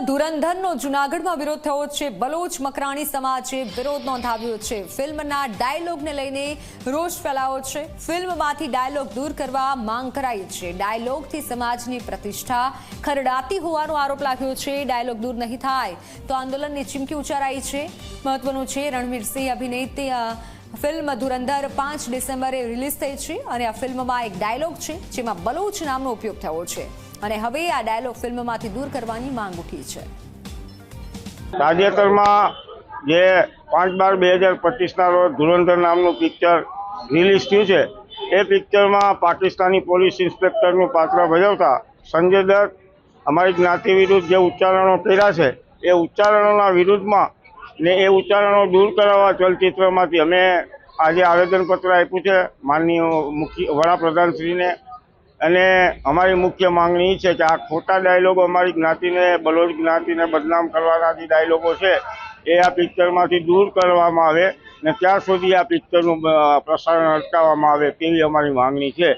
ધુરંધરનો જુનાગઢમાં વિરોધ થયો છે. બલોચ મકરાણી સમાજે વિરોધ નોંધાવ્યો છે. ફિલ્મના ડાયલોગને લઈને રોષ ફેલાયો છે. ફિલ્મમાંથી ડાયલોગ દૂર કરવા માંગ કરાઈ છે. ડાયલોગથી સમાજની પ્રતિષ્ઠા ખરડાતી હોવાનો આરોપ લાગ્યો છે. ડાયલોગ દૂર નહીં થાય તો આંદોલનની ચીમકી ઉચ્ચારાઈ છે. મહત્વનું છે, રણવીરસિંહ અભિનેત ફિલ્મ ધુરંધર પાંચ ડિસેમ્બરે રિલીઝ થઈ છે અને આ ફિલ્મમાં એક ડાયલોગ છે, જેમાં બલોચ નામનો ઉપયોગ થયો છે. અને હવે આ ડાયલોગ ફિલ્મમાંથી દૂર કરવાની માંગ ઉઠી છે. તાજેતરમાં જે પાંચ બાર બે હજાર પચીસના રોજ ધુરંધર નામનું પિક્ચર રિલીઝ થયું છે, એ પિક્ચરમાં પાકિસ્તાની પોલીસ ઇન્સ્પેક્ટરનું પાત્ર ભજવતા સંજય દત્ત, અમારી જ્ઞાતિ વિરુદ્ધ જે ઉચ્ચારણો કર્યા છે, એ ઉચ્ચારણોના વિરુદ્ધમાં ને એ ઉચ્ચારણો દૂર કરાવવા ચલચિત્રમાંથી અમે આજે આવેદનપત્ર આપ્યું છે, માનનીય મુખ્ય વડાપ્રધાનશ્રીને. અને અમારી મુખ્ય માંગણી છે કે આ ખોટા ડાયલોગો અમારી જ્ઞાતિને, બલોચ જ્ઞાતિને બદનામ કરવાના જે ડાયલોગો છે, એ આ પિક્ચરમાંથી દૂર કરવામાં આવે ને ત્યાં સુધી આ પિક્ચરનું પ્રસારણ અટકાવવામાં આવે તેવી અમારી માંગણી છે.